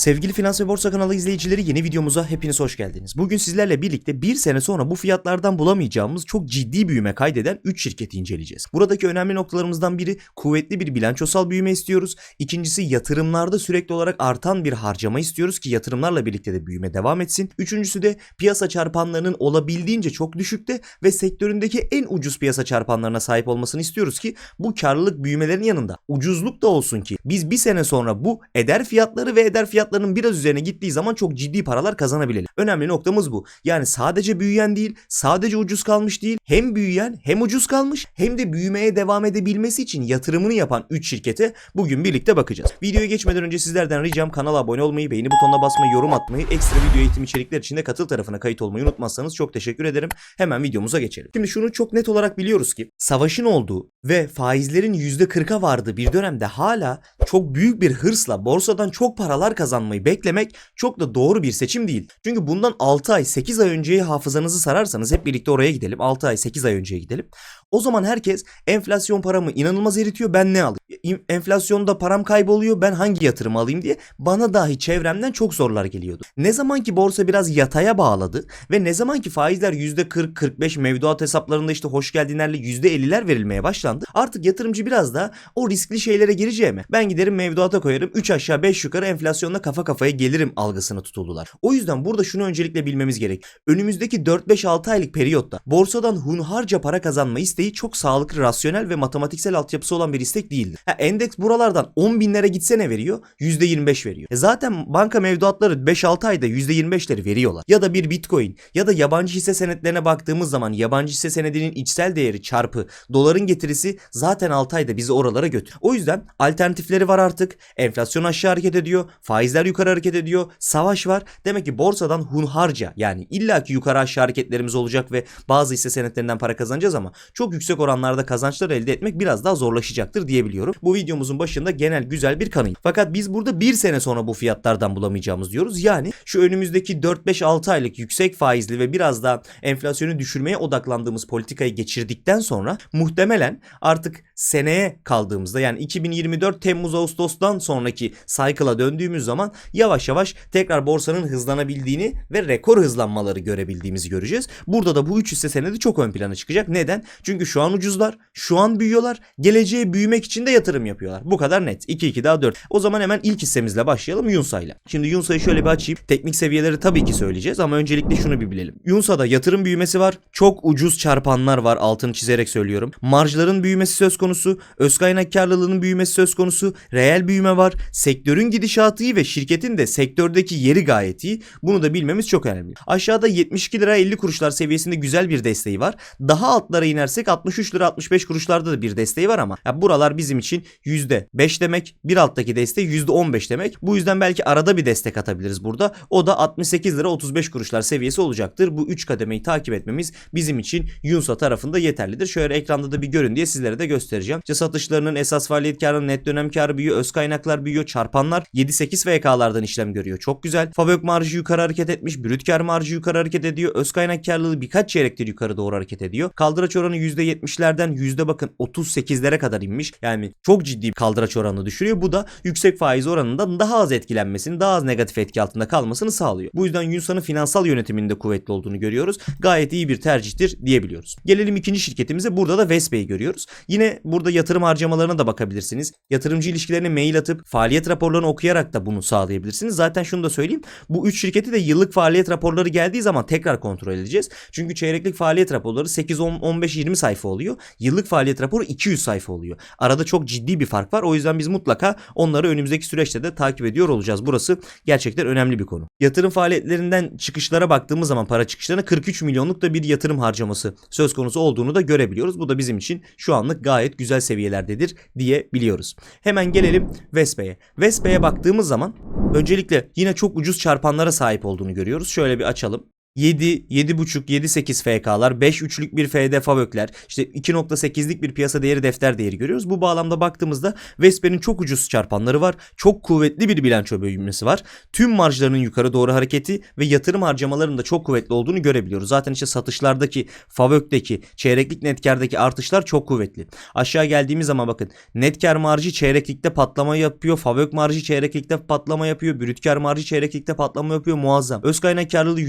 Sevgili Finans ve Borsa kanalı izleyicileri yeni videomuza hepiniz hoş geldiniz. Bugün sizlerle birlikte bir sene sonra bu fiyatlardan bulamayacağımız çok ciddi büyüme kaydeden 3 şirketi inceleyeceğiz. Buradaki önemli noktalarımızdan biri kuvvetli bir bilançosal büyüme istiyoruz. İkincisi yatırımlarda sürekli olarak artan bir harcama istiyoruz ki yatırımlarla birlikte de büyüme devam etsin. Üçüncüsü de piyasa çarpanlarının olabildiğince çok düşükte ve sektöründeki en ucuz piyasa çarpanlarına sahip olmasını istiyoruz ki bu karlılık büyümelerin yanında ucuzluk da olsun ki biz bir sene sonra bu eder fiyatları ve eder fiyatlarının biraz üzerine gittiği zaman çok ciddi paralar kazanabilelim. Önemli noktamız bu. Yani sadece büyüyen değil, sadece ucuz kalmış değil, hem büyüyen hem ucuz kalmış hem de büyümeye devam edebilmesi için yatırımını yapan 3 şirkete bugün birlikte bakacağız. Videoya geçmeden önce sizlerden ricam kanala abone olmayı, beğeni butonuna basmayı, yorum atmayı, ekstra video eğitim içerikler için de katıl tarafına kayıt olmayı unutmazsanız çok teşekkür ederim. Hemen videomuza geçelim. Şimdi şunu çok net olarak biliyoruz ki savaşın olduğu ve faizlerin %40'a vardığı bir dönemde hala çok büyük bir hırsla borsadan çok paralar kazanmayı beklemek çok da doğru bir seçim değil. Çünkü bundan 6 ay 8 ay önceye hafızanızı sararsanız hep birlikte oraya gidelim. 6 ay 8 ay önceye gidelim. O zaman herkes enflasyon paramı inanılmaz eritiyor ben ne alayım? Enflasyonda param kayboluyor ben hangi yatırım alayım diye bana dahi çevremden çok sorular geliyordu. Ne zaman ki borsa biraz yataya bağladı ve ne zaman ki faizler %40-45 mevduat hesaplarında işte hoş geldinlerle %50'ler verilmeye başlandı. Artık yatırımcı biraz da o riskli şeylere gireceğime ben giderim mevduata koyarım 3 aşağı 5 yukarı enflasyonla kafa kafaya gelirim algısını tutuldular. O yüzden burada şunu öncelikle bilmemiz gerek. Önümüzdeki 4-5-6 aylık periyotta borsadan hunharca para kazanma isteği çok sağlıklı, rasyonel ve matematiksel altyapısı olan bir istek değildir. Ha, endeks buralardan 10 binlere gitse ne veriyor? %25 veriyor. E zaten banka mevduatları 5-6 ayda %25'leri veriyorlar. Ya da bir bitcoin ya da yabancı hisse senetlerine baktığımız zaman yabancı hisse senedinin içsel değeri çarpı doların getirisi zaten 6 ayda bizi oralara götür. O yüzden alternatifleri var artık. Enflasyon aşağı hareket ediyor. Faizler yukarı hareket ediyor. Savaş var. Demek ki borsadan hunharca yani illaki yukarı aşağı hareketlerimiz olacak ve bazı hisse senetlerinden para kazanacağız ama çok yüksek oranlarda kazançlar elde etmek biraz daha zorlaşacaktır diyebiliyorum. Bu videomuzun başında genel güzel bir kanıyım. Fakat biz burada bir sene sonra bu fiyatlardan bulamayacağımız diyoruz. Yani şu önümüzdeki 4-5-6 aylık yüksek faizli ve biraz daha enflasyonu düşürmeye odaklandığımız politikayı geçirdikten sonra muhtemelen artık seneye kaldığımızda yani 2024 Temmuz Ağustos'tan sonraki cycle'a döndüğümüz zaman yavaş yavaş tekrar borsanın hızlanabildiğini ve rekor hızlanmaları görebildiğimizi göreceğiz. Burada da bu üç hisse senedi çok ön plana çıkacak. Neden? Çünkü şu an ucuzlar, şu an büyüyorlar, geleceğe büyümek için de yatırım yapıyorlar. Bu kadar net. 2 2 daha 4. O zaman hemen ilk hissemizle başlayalım Yunsa ile. Şimdi Yunsa'yı şöyle bir açayım. Teknik seviyeleri tabii ki söyleyeceğiz ama öncelikle şunu bir bilelim. Yunsa'da yatırım büyümesi var. Çok ucuz çarpanlar var. Altını çizerek söylüyorum. Marjların büyümesi söz konusu. Öz kaynak karlılığının büyümesi söz konusu. Reel büyüme var. Sektörün gidişatı iyi ve şirketin de sektördeki yeri gayet iyi. Bunu da bilmemiz çok önemli. Aşağıda 72 lira 50 kuruşlar seviyesinde güzel bir desteği var. Daha altlara inersek 63 lira 65 kuruşlarda da bir desteği var ama ya buralar bizim için %5 demek. Bir alttaki desteği %15 demek. Bu yüzden belki arada bir destek atabiliriz burada. O da 68 lira 35 kuruşlar seviyesi olacaktır. Bu 3 kademeyi takip etmemiz bizim için Yunsa tarafında yeterlidir. Şöyle ekranda da bir görün diye sizlere de göstereceğim. İşte satışlarının esas faaliyet karı, net dönem karı büyüyor, öz kaynaklar büyüyor, çarpanlar 7-8 VK'lardan işlem görüyor. Çok güzel. Favök marjı yukarı hareket etmiş, brüt kar marjı yukarı hareket ediyor. Öz kaynak karlılığı birkaç çeyrektir yukarı doğru hareket ediyor. Kaldıraç oranı %70'lerden yüzde bakın 38'lere kadar inmiş. Yani çok ciddi bir kaldıraç oranını düşürüyor. Bu da yüksek faiz oranından daha az etkilenmesini, daha az negatif etki altında kalmasını sağlıyor. Bu yüzden Yunsa'nın finansal yönetiminde kuvvetli olduğunu görüyoruz. Gayet iyi bir tercihtir diyebiliyoruz. Gelelim ikinci şirketimize. Burada da Vespe'yi görüyoruz. Yine burada yatırım harcamalarına da bakabilirsiniz. Yatırımcı ilişkilerine mail atıp faaliyet raporlarını okuyarak da bunu sağlayabilirsiniz. Zaten şunu da söyleyeyim. Bu üç şirketi de yıllık faaliyet raporları geldiği zaman tekrar kontrol edeceğiz. Çünkü çeyreklik faaliyet raporları 8 10 15 20 sayfa oluyor. Yıllık faaliyet raporu 200 sayfa oluyor. Arada çok ciddi bir fark var. O yüzden biz mutlaka onları önümüzdeki süreçte de takip ediyor olacağız. Burası gerçekten önemli bir konu. Yatırım faaliyetlerinden çıkışlara baktığımız zaman para çıkışlarına 43 milyonluk da bir yatırım harcaması söz konusu olduğunu da görebiliyoruz. Bu da bizim için şu anlık gayet güzel seviyelerdedir diyebiliyoruz. Hemen gelelim Vespe'ye. Vespe'ye baktığımız zaman öncelikle yine çok ucuz çarpanlara sahip olduğunu görüyoruz. Şöyle bir açalım. 7, 7.5, 7.8 FK'lar, 5 üçlük bir FD Favökler, işte 2.8'lik bir piyasa değeri defter değeri görüyoruz. Bu bağlamda baktığımızda Vesper'in çok ucuz çarpanları var. Çok kuvvetli bir bilanço büyümesi var. Tüm marjlarının yukarı doğru hareketi ve yatırım harcamalarının da çok kuvvetli olduğunu görebiliyoruz. Zaten işte satışlardaki, Favök'teki, çeyreklik net kârdaki artışlar çok kuvvetli. Aşağı geldiğimiz zaman bakın net kar marjı çeyreklikte patlama yapıyor. Favök marjı çeyreklikte patlama yapıyor. Brüt kar marjı çeyreklikte patlama yapıyor. Muazzam. Öz kaynak karlılığı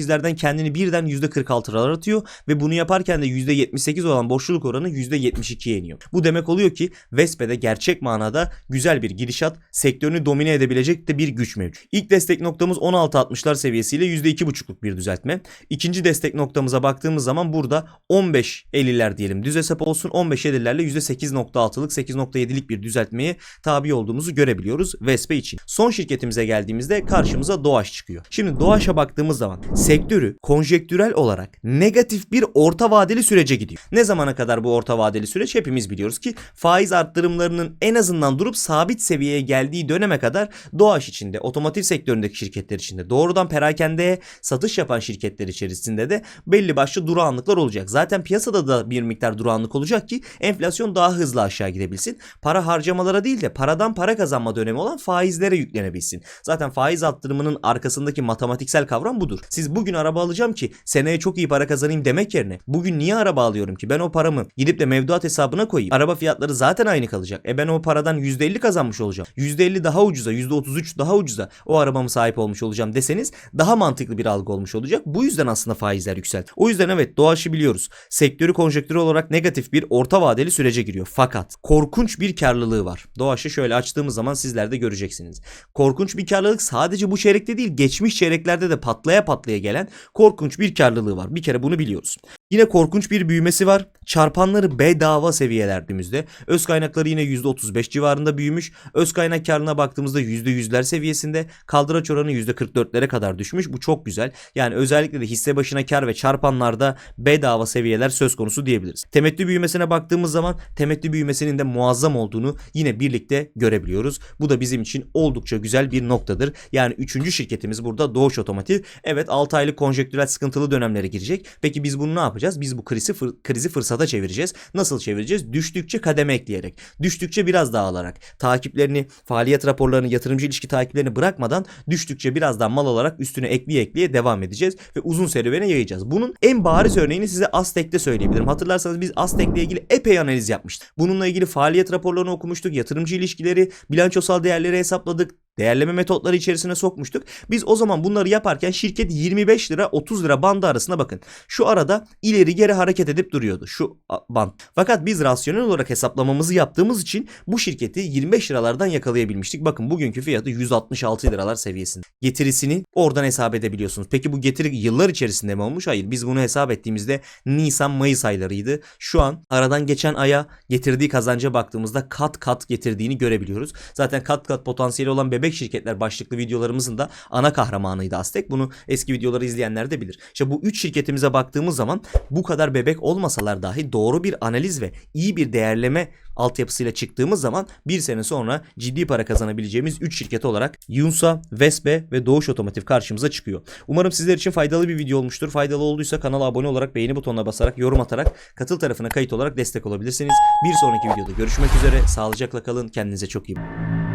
%18'lerden kendini birden %46'lara atıyor ve bunu yaparken de %78 olan borçluluk oranı %72'ye iniyor. Bu demek oluyor ki Vespe'de gerçek manada güzel bir gidişat, sektörünü domine edebilecek de bir güç mevcut. İlk destek noktamız 16.60'lar seviyesiyle %2,5'luk bir düzeltme. İkinci destek noktamıza baktığımız zaman burada 15.50'ler diyelim düz hesap olsun 15.50'lerle %8.6'lık 8.7'lik bir düzeltmeye tabi olduğumuzu görebiliyoruz Vespe için. Son şirketimize geldiğimizde karşımıza Doğaç çıkıyor. Şimdi Doğaç'a baktığımız zaman sektörü konjektürel olarak negatif bir orta vadeli sürece gidiyor. Ne zamana kadar bu orta vadeli süreç hepimiz biliyoruz ki faiz arttırımlarının en azından durup sabit seviyeye geldiği döneme kadar Doğaç içinde otomotiv sektöründeki şirketler içinde doğrudan perakendeye satış yapan şirketler içerisinde de belli başlı durağanlıklar olacak. Zaten piyasada da bir miktar durağanlık olacak ki enflasyon daha hızlı aşağı gidebilsin. Para harcamalara değil de paradan para kazanma dönemi olan faizlere yüklenebilsin. Zaten faiz arttırımının arkasındaki matematiksel kavram budur. Siz bugün araba alacağım ki seneye çok iyi para kazanayım demek yerine bugün niye araba alıyorum ki ben o paramı gidip de mevduat hesabına koyayım. Araba fiyatları zaten aynı kalacak. E ben o paradan %50 kazanmış olacağım. %50 daha ucuza %33 daha ucuza o arabamı sahip olmuş olacağım deseniz daha mantıklı bir algı olmuş olacak. Bu yüzden aslında faizler yükseldi. O yüzden evet doğaşı biliyoruz. Sektörü konjektürü olarak negatif bir orta vadeli sürece giriyor. Fakat korkunç bir karlılığı var. Doğaşı şöyle açtığımız zaman sizler de göreceksiniz. Korkunç bir karlılık sadece bu çeyrekte değil geçmiş çeyreklerde de patlaya patlaya gelen korkunç bir karlılığı var. Bir kere bunu biliyoruz. Yine korkunç bir büyümesi var. Çarpanları bedava seviyelerdimizde. Öz kaynakları yine %35 civarında büyümüş. Öz kaynak karına baktığımızda %100'ler seviyesinde. Kaldıraç oranı %44'lere kadar düşmüş. Bu çok güzel. Yani özellikle de hisse başına kar ve çarpanlarda bedava seviyeler söz konusu diyebiliriz. Temettü büyümesine baktığımız zaman temettü büyümesinin de muazzam olduğunu yine birlikte görebiliyoruz. Bu da bizim için oldukça güzel bir noktadır. Yani üçüncü şirketimiz burada Doğuş Otomotiv. Evet 6 aylık konjektürel sıkıntılı dönemlere girecek. Peki biz bunu ne yapacağız? Biz bu krizi, fır- krizi fırsata çevireceğiz. Nasıl çevireceğiz? Düştükçe kademe ekleyerek. Düştükçe biraz daha alarak. Takiplerini, faaliyet raporlarını, yatırımcı ilişki takiplerini bırakmadan düştükçe biraz daha mal olarak üstüne ekleye ekleye devam edeceğiz ve uzun serüvene yayacağız. Bunun en bariz örneğini size Aztek'te söyleyebilirim. Hatırlarsanız biz Aztek'le ilgili epey analiz yapmıştık. Bununla ilgili faaliyet raporlarını okumuştuk, yatırımcı ilişkileri, bilançosal değerleri hesapladık, değerleme metotları içerisine sokmuştuk. Biz o zaman bunları yaparken şirket 25 lira 30 lira bandı arasına bakın. Şu arada ileri geri hareket edip duruyordu şu band. Fakat biz rasyonel olarak hesaplamamızı yaptığımız için bu şirketi 25 liralardan yakalayabilmiştik. Bakın bugünkü fiyatı 166 liralar seviyesinde. Getirisini oradan hesap edebiliyorsunuz. Peki bu getiri yıllar içerisinde mi olmuş? Hayır. Biz bunu hesap ettiğimizde Nisan Mayıs aylarıydı. Şu an aradan geçen aya getirdiği kazanca baktığımızda kat kat getirdiğini görebiliyoruz. Zaten kat kat potansiyeli olan bebek şirketler başlıklı videolarımızın da ana kahramanıydı Aztek. Bunu eski videoları izleyenler de bilir. İşte bu 3 şirketimize baktığımız zaman bu kadar bebek olmasalar dahi doğru bir analiz ve iyi bir değerleme altyapısıyla çıktığımız zaman bir sene sonra ciddi para kazanabileceğimiz 3 şirket olarak Yunsa, Vespe ve Doğuş Otomotiv karşımıza çıkıyor. Umarım sizler için faydalı bir video olmuştur. Faydalı olduysa kanala abone olarak beğeni butonuna basarak yorum atarak katıl tarafına kayıt olarak destek olabilirsiniz. Bir sonraki videoda görüşmek üzere. Sağlıcakla kalın. Kendinize çok iyi bakın.